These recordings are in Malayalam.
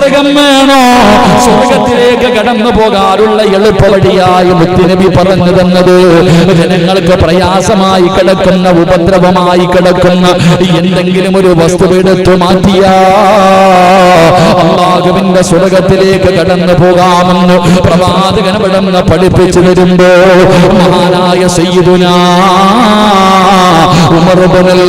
സ്വർഗം വേണോ സ്വർഗത്തിലേക്ക് കടന്നു പോകാനുള്ള എളുപ്പവടിയായി മുത്തിനബി പറഞ്ഞു തന്നത്. ജനങ്ങൾക്ക് പ്രയാസമായി കിടക്കുന്ന ഉപദ്രവമായി കിടക്കുന്ന എന്തെങ്കിലും ഒരു വസ്തു എടുത്തു മാറ്റിയ. അള്ളാഹുവിന്റെ സ്വർഗത്തിലേക്ക് കടന്നു പോകാമെന്ന് പ്രവാചകൻ പഠിപ്പിച്ചു വരുമ്പോ മഹാനായ സയ്യിദുന ഉമർ ഇബ്നുൽ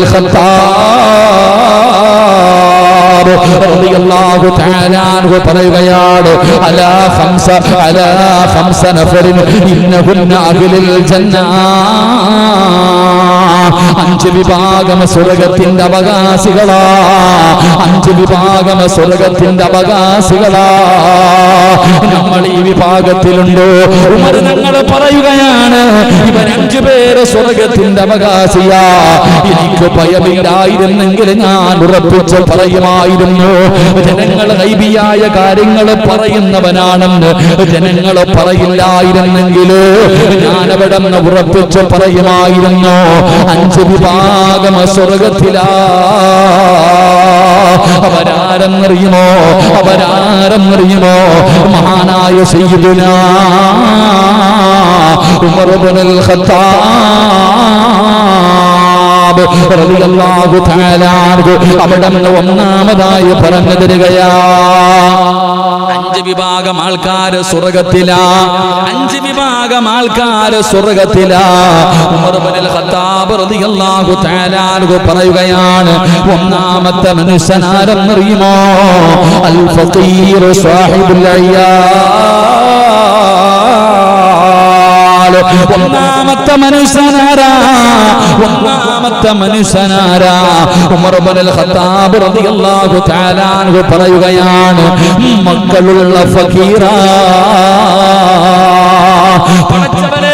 ഖത്താബ് റളിയല്ലാഹു തആല അൻഹു പറയുകയാണ് അലാ ഖംസ അലാ ഖംസ നഫറിൻ ഇന്നഹുന്ന അഹ്ലുൽ ജന്ന അഞ്ച് വിഭാഗം സ്വർഗത്തിന്റെ അവകാശികളാ. അഞ്ച് വിഭാഗം സ്വർഗത്തിന്റെ അവകാശികളാ. നമ്മൾ ഈ വിഭാഗത്തിലുണ്ട്. ഉമർ പറയുകയാണ് ഇവർ അഞ്ചു പേര് സ്വർഗത്തിന്റെ അവകാശിയാ. എനിക്ക് ഭയമില്ലായിരുന്നെങ്കിൽ ഞാൻ ഉറപ്പിച്ച് പറയുമായിരുന്നു. ജനങ്ങൾ ഐബിയായ കാര്യങ്ങൾ പറയുന്നവനാണെന്ന് ജനങ്ങൾ പറയില്ലായിരുന്നെങ്കിൽ ഞാൻ അവിടെ നിന്ന് ഉറപ്പിച്ച് പറയുമായിരുന്നു. അഞ്ച് വിഭാഗം സ്വർഗത്തിലാ അവരാരെന്നറിയുമോ? അവരാരെന്നറിയുമോ? മഹാനായ സയ്യിദുന ഉമർ ഇബ്നുൽ ഖത്താബ് അവിടെ ഒന്നാമതായി പറഞ്ഞു തരികയാ. അഞ്ച് വിഭാഗം ആൾക്കാര് സ്വർഗത്തിലാ. അഞ്ച് വിഭാഗം ആൾക്കാര് സ്വർഗത്തിലാ. പറയുകയാണ് ഒന്നാമത്തെ മനുഷ്യനാരെന്നറിയുമോ? അൽ ഫഖീർ സാഹിബുൽ അയ്യാൽ ഒന്നാമത്തെ മനുഷ്യനാരാ? ഒന്നാമത്തെ മനുഷ്യനാരാ? ഉമർ ബനൽ ഖത്താബ് റളിയല്ലാഹു തആല പറയുകയാണ് മക്കളുള്ള ഫഖീറാ. പടച്ചവനെ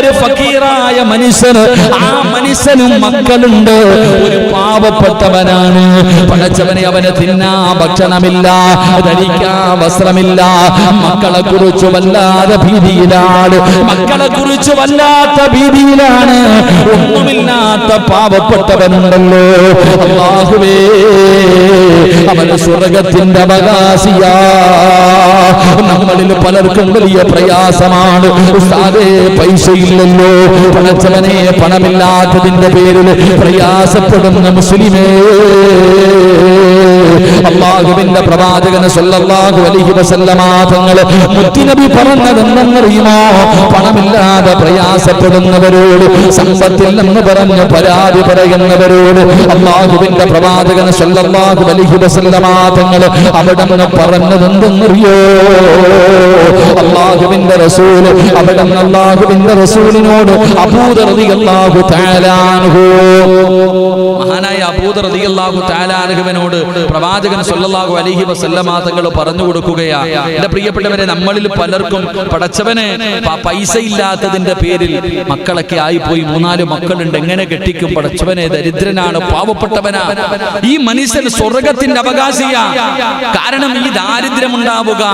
ഒരു ഫക്കീറായ മനുഷ്യന് ആ മനുഷ്യനും മക്കളുണ്ട്. ഒരു പാവപ്പെട്ടവനാണ്. പടച്ചവനെ അവന് തിന്നാ ഭക്ഷണമില്ല ധരിക്കാ വസ്ത്രമില്ല. മക്കളെ കുറിച്ച് വല്ലാതെ ഭീതിയിലാണ്. മക്കളെ കുറിച്ച് വല്ലാത്ത ഭീതിയിലാണ്. ഒന്നുമില്ലാത്ത പാവപ്പെട്ടവനുണ്ടല്ലോ. അള്ളാഹുവേ അവന് സ്വർഗത്തിന്റെ അവകാശിയാ. നമ്മളിൽ പലർക്കും വലിയ പ്രയാസമാണ്. ഉസ്താദേ പൈസയില്ലല്ലോ പണച്ചവനെ പണമില്ലാത്തതിന്റെ പേരിൽ പ്രയാസപ്പെടുന്ന മുസ്ലിമേ. അള്ളാഹുവിന്റെ പ്രവാചകന് സല്ലല്ലാഹു അലൈഹി വസല്ലമ തങ്ങൾ മുത്തുനബി പറഞ്ഞതെന്തെന്നറിയുമോ പണമില്ലാതെ പ്രയാസപ്പെടുന്നവരോട് സമ്പത്തില്ലെന്ന് പറഞ്ഞ് പരാതി പറയുന്നവരോട് അള്ളാഹുവിന്റെ പ്രവാചകന് സല്ലല്ലാഹു അലൈഹി വസല്ലമ തങ്ങളെ അവിടെ നിന്ന് പറഞ്ഞതെന്തെന്നറിയോ? അള്ളാഹുവിന്റെ റസൂൽ അവിടെ നിന്ന് അള്ളാഹുവിന്റെ റസൂലിനോട് അബൂദർ റളിയല്ലാഹു തആല അബൂദർ പ്രവാചകൻ സല്ലല്ലാഹു അലൈഹി പറഞ്ഞു കൊടുക്കുകയാ. എന്റെ പ്രിയപ്പെട്ടവരെ നമ്മളിൽ പലർക്കും പടച്ചവനെ പൈസ ഇല്ലാത്തതിന്റെ പേരിൽ മക്കളൊക്കെ ആയിപ്പോയി. മൂന്നാൽ മക്കളുണ്ട്. എങ്ങനെ കെട്ടിക്കും? പടച്ചവനെ ദരിദ്രനാണ് പാവപ്പെട്ടവനാ. ഈ മനുഷ്യൻ സ്വർഗത്തിന്റെ അവകാശിയാ. കാരണം ഈ ദാരിദ്ര്യം ഉണ്ടാവുക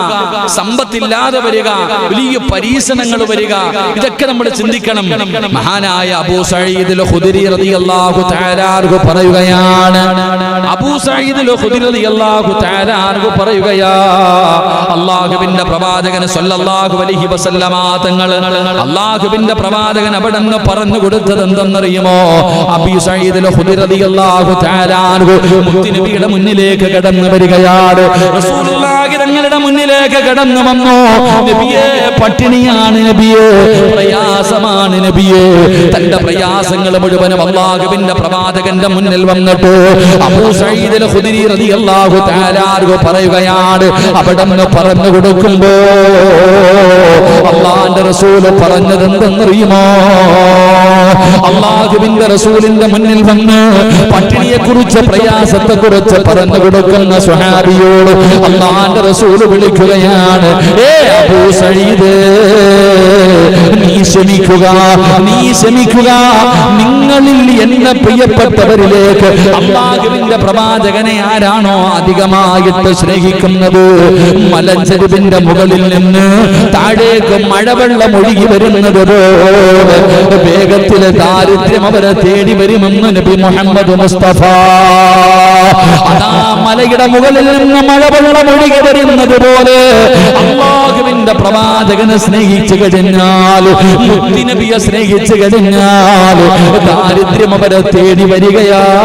സമ്പത്തില്ലാതെ വരിക വലിയ പരീക്ഷണങ്ങൾ വരിക ഇതൊക്കെ നമ്മൾ ചിന്തിക്കണം. മഹാനായ അബൂ തആല അൻഹു പറയുകയാണ്. അബൂ അല്ലാഹുവിന്റെ പ്രവാചകൻ സല്ലല്ലാഹു അലൈഹി വസല്ലമ തങ്ങൾ അല്ലാഹുവിന്റെ പ്രവാചകൻ അവിടെ നിന്ന് പറഞ്ഞു കൊടുത്തത് എന്തെന്നറിയുമോ? മുന്നിലേക്ക് കടന്നു വരികയാണ്. തങ്ങളുടെ മുന്നിലേക്ക് കടന്നു വന്നു. നബിയെ പട്ടിണിയാണ് നബിയെ പ്രയാസമാണ് നബിയെ. തന്റെ പ്രയാസങ്ങൾ മുഴുവനും അള്ളാഹുവിന്റെ പ്രവാചകന്റെ മുന്നിൽ വന്നിട്ട് പറയുകയാണ് അവിടെ പറഞ്ഞു കൊടുക്കുമ്പോ അള്ളാന്റെ റസൂൽ പറഞ്ഞത് എന്തെന്നറിയുമോ? അള്ളാഹുവിന്റെ റസൂലിന്റെ മുന്നിൽ വന്ന് പട്ടിണിയെ കുറിച്ച് പ്രയാസത്തെ കുറിച്ച് പറഞ്ഞു കൊടുക്കുന്ന സുഹാബിയോട് അള്ളാന്റെ റസൂൽ വിളിക്കുകയാണ് ഏ അബൂ സഈദ് നീ ക്ഷമിക്കുക നീ ക്ഷമിക്കുക. നിങ്ങളിൽ എന്നെ പ്രിയപ്പെട്ടവരിലേക്ക് മുകളിലേക്ക് അള്ളാഹുവിന്റെ പ്രവാചകനെ ആരാണോ അധികമായിട്ട് സ്നേഹിക്കുന്നത്? മലഞ്ചെരുവിന്റെ മുകളിൽ നിന്ന് താഴേക്ക് മഴവെള്ളം ഒഴുകി വരുന്നത് വേഗത്തിലെ വേഗത്തിൽ ദാരിദ്ര്യം അവരെ തേടി വരുമെന്ന് നബി മുഹമ്മദ് മുസ്തഫ. അതാ മലയുടെ മുകളിൽ നിന്ന് മഴവെള്ളം ഒഴുകി വരുന്നത് പോലെ അള്ളാഹുവിന്റെ പ്രവാചകനെ സ്നേഹിച്ചു കഴിഞ്ഞാൽ മുത്തിനബിയെ സ്നേഹിച്ചു കഴിഞ്ഞാൽ ദാരിദ്ര്യം അവരെ തേടി വരികയാ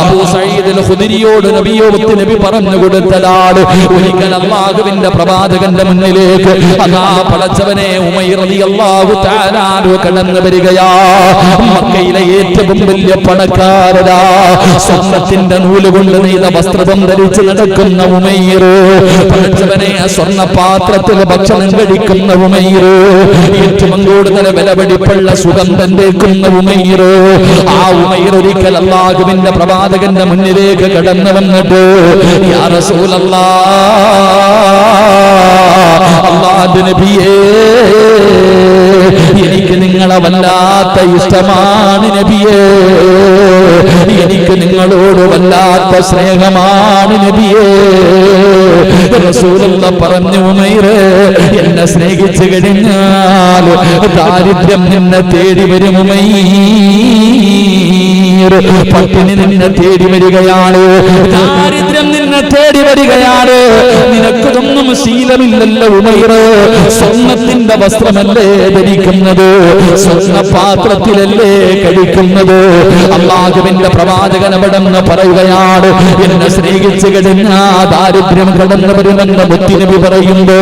അബൂ സഈദ് ഖുദരിയോട് നബിയോ മുത്ത് നബി പറഞ്ഞു കൊടുത്തതാണ്. ഒരിക്കൽ അള്ളാഹുവിന്റെ പ്രവാചകന്റെ മുന്നിലേക്ക് അതാ പടച്ചവനെ ഉമൈർ റളിയല്ലാഹു തആല അൻഹു കടന്നു വരികയാ. മക്കയിലെ ഏറ്റവും വലിയ പണക്കാരരാ സ്വർണത്തിന്റെ നൂൽ കൊണ്ട് നെയ്ത വസ്ത്രം ധരിച്ച് നടക്കുന്ന ഉമൈർ പടച്ചവനെ സ്വർണ പാത്രത്തിൽ ഭക്ഷണം കഴിക്കുന്ന ഉമൈർ ഏറ്റവും കൂടുതൽ വിലപിടിപ്പുള്ള സുഗന്ധം തേക്കുന്ന ഉമൈർ ആ ഉമൈർ ഒരിക്കൽ അള്ളാഹുവിന്റെ പ്രവാചകന്റെ മുന്നിലേക്ക് കടന്നു വന്നിട്ട് യാ റസൂലല്ലാ നബിയേ എനിക്ക് നിങ്ങളെ വല്ലാത്ത ഇഷ്ടമാണ് നബിയേ. എനിക്ക് നിങ്ങളോട് വല്ലാത്ത സ്നേഹമാണ് നബിയേ. റസൂലുള്ള പറഞ്ഞു എന്നെ സ്നേഹിച്ചു കഴിഞ്ഞാൽ ദാരിദ്ര്യം നിന്നെ തേടി വരും പട്ടിണി നിന്നെ തേടി വരികയാണ്. ദാരിദ്ര്യം നിന്നെ തേടി വരികയാണ്. നിനക്കതൊന്നും ശീലമില്ലല്ലോ ഉമൈറ് സ്വർണത്തിന്റെ വസ്ത്രമല്ലേ ധരിക്കുന്നത്? സ്വർണ പാത്രത്തിലല്ലേ കഴിക്കുന്നത് അള്ളാഹുവിന്റെ പ്രവാചകൻ അവിടെന്ന് പറയുകയാണ് എന്നെ സ്നേഹിച്ചു കഴിഞ്ഞാ ദാരിദ്ര്യം കടന്നു വരുമെന്ന് മുത്തിനബി പറയുമ്പോ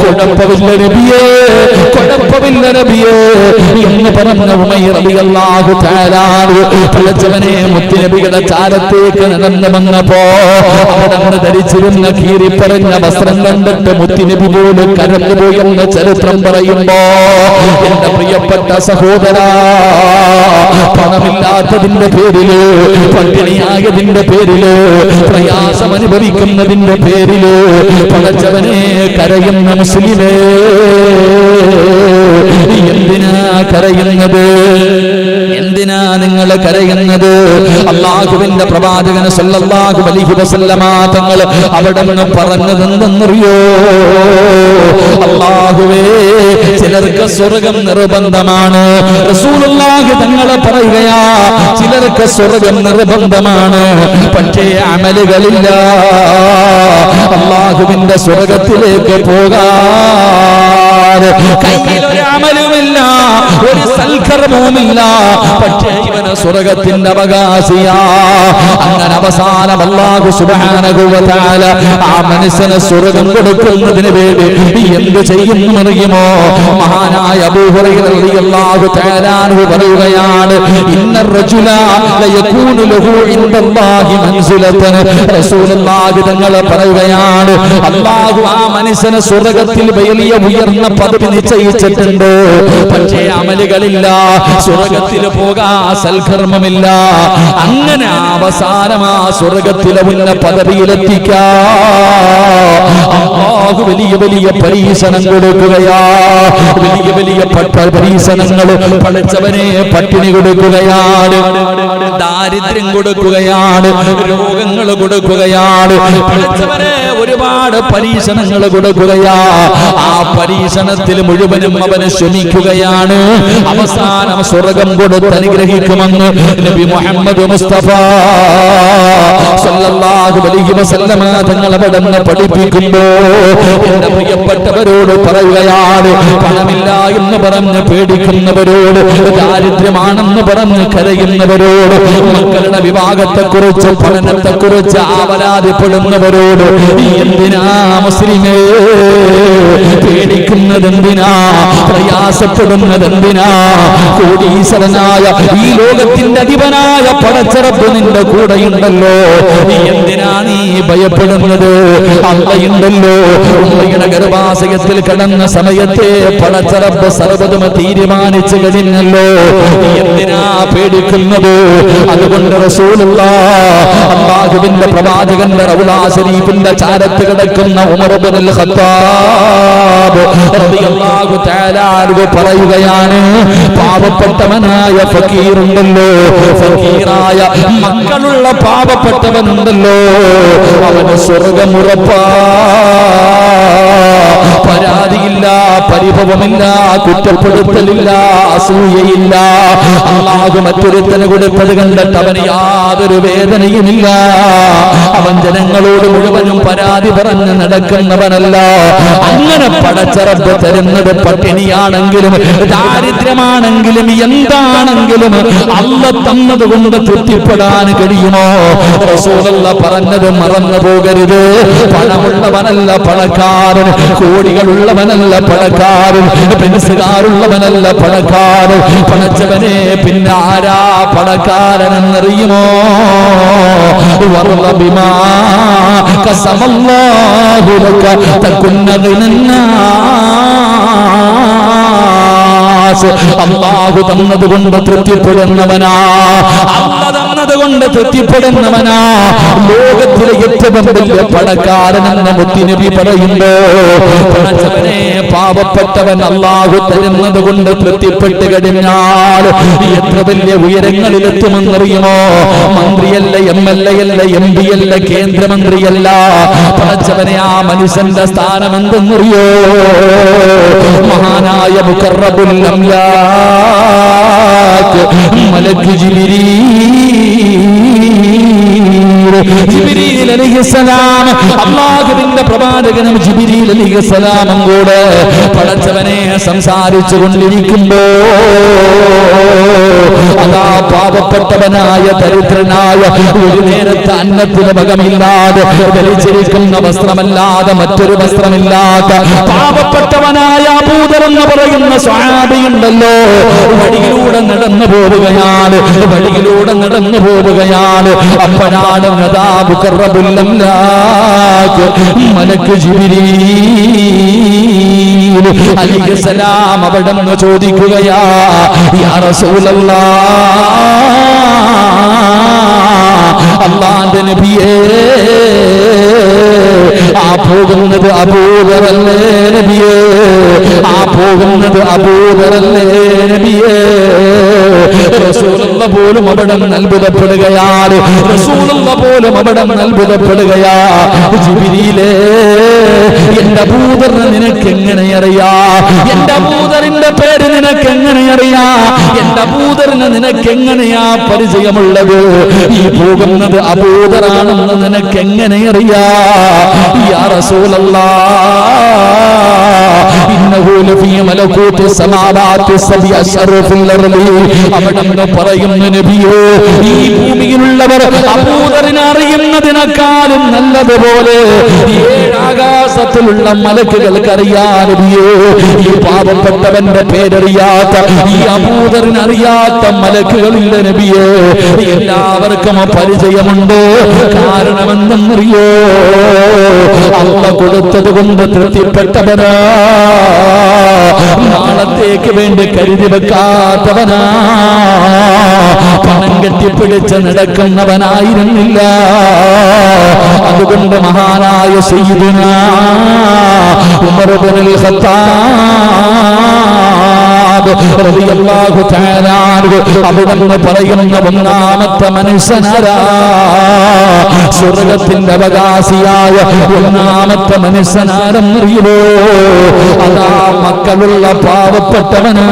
കുഴപ്പമില്ല നബിയേ കുഴപ്പമില്ല നബിയേ എന്ന് പറഞ്ഞ ഉമൈർ റളിയല്ലാഹു തആല പടച്ചവനെ മുത്തിനബിയുടെ ചാരത്തേക്ക് നടന്നു വന്നപ്പോ അവിടെ ധരിച്ചിരുന്ന കീറി പറഞ്ഞ വസ്ത്രം കണ്ടിട്ട് മുത്തിനബി പോലും കരഞ്ഞുപോയി എന്ന ചരിത്രം പറയുമ്പോ എന്റെ പ്രിയപ്പെട്ട സഹോദര പണമില്ലാത്തതിന്റെ പേരിൽ പട്ടിണിയായതിന്റെ പേരിൽ പ്രയാസം അനുഭവിക്കുന്നതിന്റെ പേരിൽ പടച്ചവനെ കരയുന്ന മുസ്ലിമേ എന്തിനാ കരയുന്നത്? എന്തിനാ നിങ്ങൾ കരയുന്നത്? അള്ളാഹുവിന്റെ പ്രവാചകന് സല്ലല്ലാഹു അലൈഹി വസല്ലമ തങ്ങൾ അവിടെ നിന്ന് പറഞ്ഞത് എന്തെന്നറിയോ അള്ളാഹുവേ ചിലർക്ക് സ്വർഗം നിർബന്ധമാണ്. റസൂലുള്ളാഹി തങ്ങളെ പറയുകയാ ചിലർക്ക് സ്വർഗം നിർബന്ധമാണ്. പക്ഷേ അമലുകളില്ല. അള്ളാഹുവിന്റെ സ്വർഗത്തിലേക്ക് പോകാൻ കയ്യിൽ ഒരു അമലുമില്ല ഒരു പക്ഷേ ഇവന് സ്വർഗത്തിന്റെ അവകാശിയാ അങ്ങനെ അവസാനം അല്ലാഹു തആല ആ മനുഷ്യന് സ്വർഗം കൊടുക്കുന്നതിന് വേണ്ടി എന്ത് ചെയ്യുമെന്നറിയുമോ മഹാനായ അബൂ ഹുറൈറ റളിയല്ലാഹു തആല അൻഹു പറയുകയാണ് ഇന്ന തങ്ങൾ പറയുകയാണ് അല്ലാഹു ആ മനുഷ്യന് സ്വർഗത്തിൽ വലിയ ഉയർന്ന പദവി നിശ്ചയിച്ചിട്ടുണ്ട്? പക്ഷേ അമലുകളില്ല സ്വർഗത്തിൽ പോകാ സൽക്കർമ്മമില്ല അങ്ങനെ അവസാനം ആ സ്വർഗത്തിലെ ഉന്ന പദവിയിലെത്തിക്കാ. അള്ളാഹു വലിയ വലിയ പരീക്ഷണം കൊടുക്കുകയാ. വലിയ വലിയ പരീക്ഷണങ്ങൾ പഠിച്ചവനെ പട്ടിണി കൊടുക്കുകയാണ്. ദാരിദ്ര്യം കൊടുക്കുകയാണ്. രോഗങ്ങൾ കൊടുക്കുകയാണ്. പഠിച്ചവനെ ഒരുപാട് പരീക്ഷണങ്ങൾ കൊടുക്കുകയാ. ആ പരീക്ഷണത്തിൽ മുഴുവനും അവന് ശ്രമിക്കുകയാണ് അവസാനം സ്വർഗം കൊടുത്ത് അനുഗ്രഹിക്കുമെന്ന് നബി മുഹമ്മദ് മുസ്തഫ സല്ലല്ലാഹു അലൈഹി വസല്ലമ തങ്ങൾ അവിടെ പഠിപ്പിക്കുമ്പോ എന്റെ പ്രിയപ്പെട്ടവരോട് പറയുകയാണ് പണമില്ല എന്ന് പറഞ്ഞ് പേടിക്കുന്നവരോട് ദാരിദ്ര്യമാണെന്ന് പറഞ്ഞ് കരയുന്നവരോട് മക്കളുടെ വിവാഹത്തെ കുറിച്ച് പഠനത്തെ കുറിച്ച് ആവലാതിപ്പെടുന്നവരോട് എന്തിനാ മുസ്ലിമേ? പേടിക്കുന്നത് എന്തിനാ പ്രയാസപ്പെടുന്നത് എന്തിനാ കോടീശ്വരനായ ഈ ലോകത്തിന്റെ അധിപനായ പടച്ചറപ്പ് നിന്റെ കൂടെയുണ്ടല്ലോ. നീ എന്തിനാ നീ ഭയപ്പെടുന്നത്? അമ്മയുണ്ടല്ലോ ഉമ്മയുടെ ഗർഭാശയത്തിൽ കടന്ന സമയത്തെ പടച്ചറപ്പ് സർവതമ തീരുമാനിച്ചു കഴിഞ്ഞല്ലോ. എന്തിനാ പേടിക്കുന്നത്? അതുകൊണ്ട് റസൂലുള്ള അള്ളാഹുവിന്റെ പ്രവാചകന്റെ റൗലാ ശരീഫിന്റെ ചാരത്ത് കിടക്കുന്ന ഉമർ ഇബ്നുൽ ഖത്താബ് റളിയല്ലാഹു തആല അൻഹു പറയുകയാണ്. പാവപ്പെട്ടവനായ ഫക്കീറുണ്ടല്ലോ. ഫക്കീറായ മക്കളുള്ള പാവപ്പെട്ടവനുണ്ടല്ലോ. അവന് സ്വർഗമുറപ്പാ പരിഭവമില്ല കുറ്റപ്പെടുത്തലില്ല അസൂയയില്ല. അള്ളാഹു മറ്റൊരുത്തന് കൊടുത്തത് കണ്ടിട്ട് അവന് യാതൊരു വേദനയുമില്ല. അവൻ ജനങ്ങളോട് മുഴുവനും പരാതി പറഞ്ഞ് നടക്കുന്നവനല്ല. അങ്ങനെ പടച്ചറപ്പ് തരുന്നത് പട്ടിണിയാണെങ്കിലും ദാരിദ്ര്യമാണെങ്കിലും എന്താണെങ്കിലും അല്ല തന്നത് കൊണ്ട് തൃപ്തിപ്പെടാൻ കഴിയുമോ? റസൂലുള്ള പറഞ്ഞത് മറന്നു പോകരുത്. പണമുള്ളവനല്ല പണക്കാരൻ കോടികളുള്ളവനല്ല പണക്കാരൻ. പെൻസുകാരുള്ളവനല്ല പണക്കാരൻ പണച്ചവനെ പിന്നെ ആരാ പണക്കാരനെന്നറിയുമോ? വർമ്മ കസമല്ലാഹു ലക തകുന്ന ഗിനന്നാസ് അള്ളാഹു തന്നത് കൊണ്ട് തൃപ്തിപ്പെടുന്നവനാ. അല്ല തന്നത് കൊണ്ട് തൃപ്തിപ്പെടുന്നവനാ ലോകത്തിലെ ഏറ്റവും വലിയ പണക്കാരനെന്ന് മുത്തിനബി പറയുമ്പോ പാവപ്പെട്ടവൻ അള്ളാഹു തരുന്നത് കൊണ്ട് തൃപ്തിപ്പെട്ട് കഴിഞ്ഞാൽ എത്ര വലിയ ഉയരങ്ങളിലെത്തുമെന്നറിയുമോ? മന്ത്രിയല്ല എം എൽ എ അല്ല എം പി അല്ല കേന്ദ്രമന്ത്രിയല്ല. പണച്ചവനെ ആ മനുഷ്യന്റെ സ്ഥാനം എന്തെന്നറിയോ മഹാനായ മുഖറബുൽ മലക്കു മലക്ക് ജിബിരീ. Jibril ജിബ്രീൽ അലൈഹിസ്സലാം. അല്ലാഹുവിന്റെ പ്രവാചകനും ജിബ്രീൽ അലൈഹിസ്സലാമും കൂടെ പടച്ചവനെ സംസാരിച്ചു കൊണ്ടിരിക്കുമ്പോ അതാ പാവപ്പെട്ടവനായ ദരിദ്രനായ ഒരു നേരത്തെ അന്നത്തിന് മകമില്ലാതെ ധരിച്ചിരിക്കുന്ന വസ്ത്രമല്ലാതെ മറ്റൊരു വസ്ത്രമില്ലാത്ത പാവപ്പെട്ടവനായ അബൂദർ എന്ന് പറയുന്ന സ്വാബിയുണ്ടല്ലോ വഴിയിലൂടെ നടന്നു പോവുകയാണ്. വഴിയിലൂടെ നടന്നു പോവുകയാണ്. അപ്പോഴാണ് അതാ മുഖറബുല്ലംലാക്ക് മലക്ക് അലിഖലാം അവിടെ നിന്ന് ചോദിക്കുകയാ റസൂലല്ലാ അള്ളാന്റെ നബിയേ ആ പോകുന്നത് അബൂദറല്ലേ നബിയേ ആ പോകുന്നത് അബൂദറല്ലേ നബിയേ റസൂലുള്ള പോലും അവിടെ അത്ഭുതപ്പെടുകയാണ് റസൂലുള്ള പോലും അവിടെ അത്ഭുതപ്പെടുകയാ ജിബിരിയിലേ എന്റെ ഭൂതറിന് നിനക്ക് എങ്ങനെ അറിയാ? എന്റെ ഭൂതറിന്റെ പേര് നിനക്ക് എങ്ങനെ അറിയാ? എന്റെ ഭൂതറിന് നിനക്ക് എങ്ങനെയാ പരിചയമുള്ളത്? ഈ പോകുന്നത് അഭൂതറാണെന്ന് നിനക്ക് എങ്ങനെ അറിയാ? യാ റസൂലല്ലാ. ഇന്നഹു അർളി പറയുന്നു നബിയോ ഈ ഭൂമിയിലുള്ളവർ അബൂദറിനെ നല്ലതുപോലെ ആകാശത്തിലുള്ള മലക്കുകൾക്ക് അറിയാ നബിയോ. ഈ പാപപ്പെട്ടവന്റെ പേരറിയാത്ത ഈ അബൂദറിന് അറിയാത്ത മലക്കുകളില്ല എല്ലാവർക്കും പരിചയമുണ്ട്. കാരണമെന്തെന്നറിയോ? അള്ള കൊടുത്തത് കൊണ്ട് നാളത്തേക്ക് വേണ്ടി കരുതി വെക്കാത്തവനാ. പണം കെട്ടിപ്പിടിച്ച് നടക്കുന്നവനായിരുന്നില്ല. അതുകൊണ്ട് മഹാനായ സയ്യിദുന ഉമർ ഇബ്നുൽ ഖത്താബ് റളിയല്ലാഹു തആല അവിടുന്ന് പറയുന്ന ഒന്നാമത്തെ മനുഷ്യനാരാ? സ്വർഗത്തിന്റെ അവകാശിയായ ഒന്നാമത്തെ മനുഷ്യനാരെന്നറിയുമോ? അതാ മക്കളുള്ള പാവപ്പെട്ടവനാ.